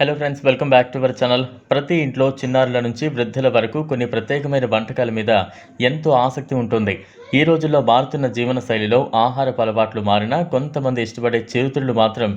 Hello friends welcome back to our channel ప్రతి ఇంట్లో చిన్నారుల నుంచి వృద్ధుల వరకు కొన్ని ప్రత్యేకమైన వంటకాల మీద ఎంతో ఆసక్తి ఉంటుంది. ఈ రోజుల్లో మారుతున్న జీవన శైలిలో ఆహారపు అలవాట్లు మారినా కొంతమంది ఇష్టపడే చిరుతుళ్ళు మాత్రం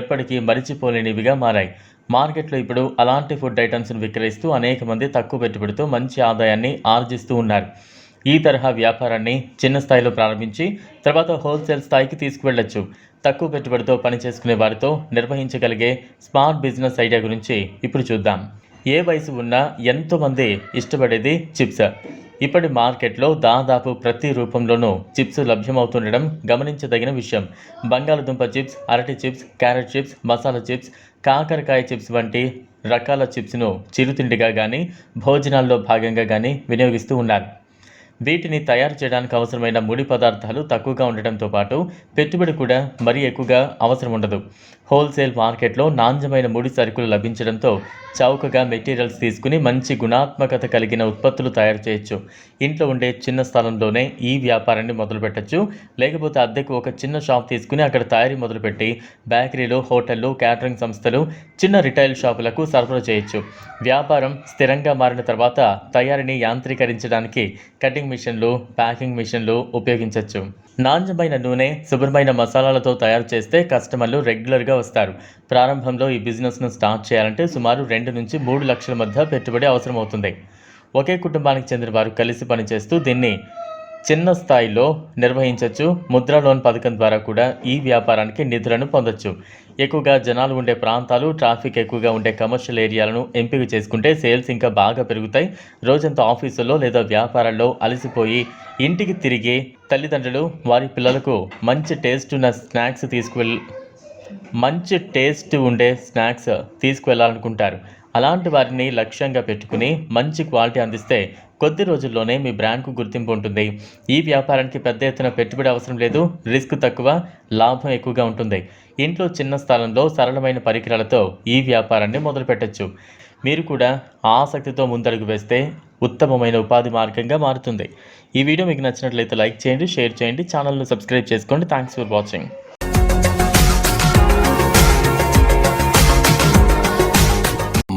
ఎప్పటికీ మరిచిపోలేనివిగా మారాయి. మార్కెట్లో ఇప్పుడు అలాంటి ఫుడ్ ఐటమ్స్ను విక్రయిస్తూ అనేక మంది తక్కువ పెట్టుబడితో మంచి ఆదాయాన్ని ఆర్జిస్తూ ఉన్నారు. ఈ తరహా వ్యాపారాన్ని చిన్న స్థాయిలో ప్రారంభించి తర్వాత హోల్సేల్ స్థాయికి తీసుకువెళ్ళొచ్చు. తక్కువ పెట్టుబడితో పనిచేసుకునే వారితో నిర్వహించగలిగే స్మార్ట్ బిజినెస్ ఐడియా గురించి ఇప్పుడు చూద్దాం. ఏ వయసు ఉన్నా ఎంతోమంది ఇష్టపడేది చిప్స్. ఇప్పటి మార్కెట్లో దాదాపు ప్రతి రూపంలోనూ చిప్స్ లభ్యమవుతుండడం గమనించదగిన విషయం. బంగాళదుంప చిప్స్ అరటి chips carrot chips masala chips కాకరకాయ చిప్స్ వంటి రకాల చిప్స్ను చిరుతిండిగా కానీ భోజనాల్లో భాగంగా కానీ వినియోగిస్తూ ఉన్నారు. వీటిని తయారు చేయడానికి అవసరమైన ముడి పదార్థాలు తక్కువగా ఉండటంతో పాటు పెట్టుబడి కూడా మరీ ఎక్కువగా అవసరం ఉండదు. హోల్సేల్ మార్కెట్లో నాణ్యమైన ముడి సరుకులు లభించడంతో చౌకగా మెటీరియల్స్ తీసుకుని మంచి గుణాత్మకత కలిగిన ఉత్పత్తులు తయారు చేయొచ్చు. ఇంట్లో ఉండే చిన్న స్థలంలోనే ఈ వ్యాపారాన్ని మొదలుపెట్టచ్చు. లేకపోతే అద్దెకు ఒక చిన్న షాప్ తీసుకుని అక్కడ తయారీ మొదలుపెట్టి బేకరీలు హోటళ్ళు క్యాటరింగ్ సంస్థలు చిన్న రిటైల్ షాపులకు సరఫరా చేయొచ్చు. వ్యాపారం స్థిరంగా మారిన తర్వాత తయారీని యాంత్రీకరించడానికి కటింగ్ మిషన్లు ప్యాకింగ్ మిషన్లు ఉపయోగించవచ్చు నాణ్యమైన నూనె శుభ్రమైన మసాలాలతో తయారు చేస్తే కస్టమర్లు రెగ్యులర్గా వస్తారు. ప్రారంభంలో ఈ బిజినెస్ను స్టార్ట్ చేయాలంటే సుమారు రెండు నుంచి మూడు లక్షల మధ్య పెట్టుబడి అవసరమవుతుంది. ఒకే కుటుంబానికి చెందిన వారు కలిసి పనిచేస్తూ దీన్ని చిన్న స్థాయిలో నిర్వహించవచ్చు ముద్రా లోన్ పథకం ద్వారా కూడా ఈ వ్యాపారానికి నిధులను పొందొచ్చు. ఎక్కువగా జనాలు ఉండే ప్రాంతాలు ట్రాఫిక్ ఎక్కువగా ఉండే కమర్షియల్ ఏరియాలను ఎంపిక చేసుకుంటే సేల్స్ ఇంకా బాగా పెరుగుతాయి. రోజంతా ఆఫీసుల్లో లేదా వ్యాపారాల్లో అలసిపోయి ఇంటికి తిరిగి తల్లిదండ్రులు వారి పిల్లలకు మంచి టేస్ట్ ఉన్న స్నాక్స్ తీసుకువెళ్ మంచి టేస్ట్ ఉండే స్నాక్స్ తీసుకువెళ్ళాలనుకుంటారు. అలాంటి వారిని లక్ష్యంగా పెట్టుకుని మంచి క్వాలిటీ అందిస్తే కొద్ది రోజుల్లోనే మీ బ్రాండ్కు గుర్తింపు ఉంటుంది. ఈ వ్యాపారానికి పెద్ద ఎత్తున పెట్టుబడి అవసరం లేదు రిస్క్ తక్కువ లాభం ఎక్కువగా ఉంటుంది. ఇంట్లో చిన్న స్థలంలో సరళమైన పరికరాలతో ఈ వ్యాపారాన్ని మొదలుపెట్టచ్చు మీరు కూడా ఆసక్తితో ముందడుగు వేస్తే ఉత్తమమైన ఉపాధి మార్గంగా మారుతుంది. ఈ వీడియో మీకు నచ్చినట్లయితే లైక్ చేయండి షేర్ చేయండి ఛానల్ను సబ్స్క్రైబ్ చేసుకోండి. Thanks for watching.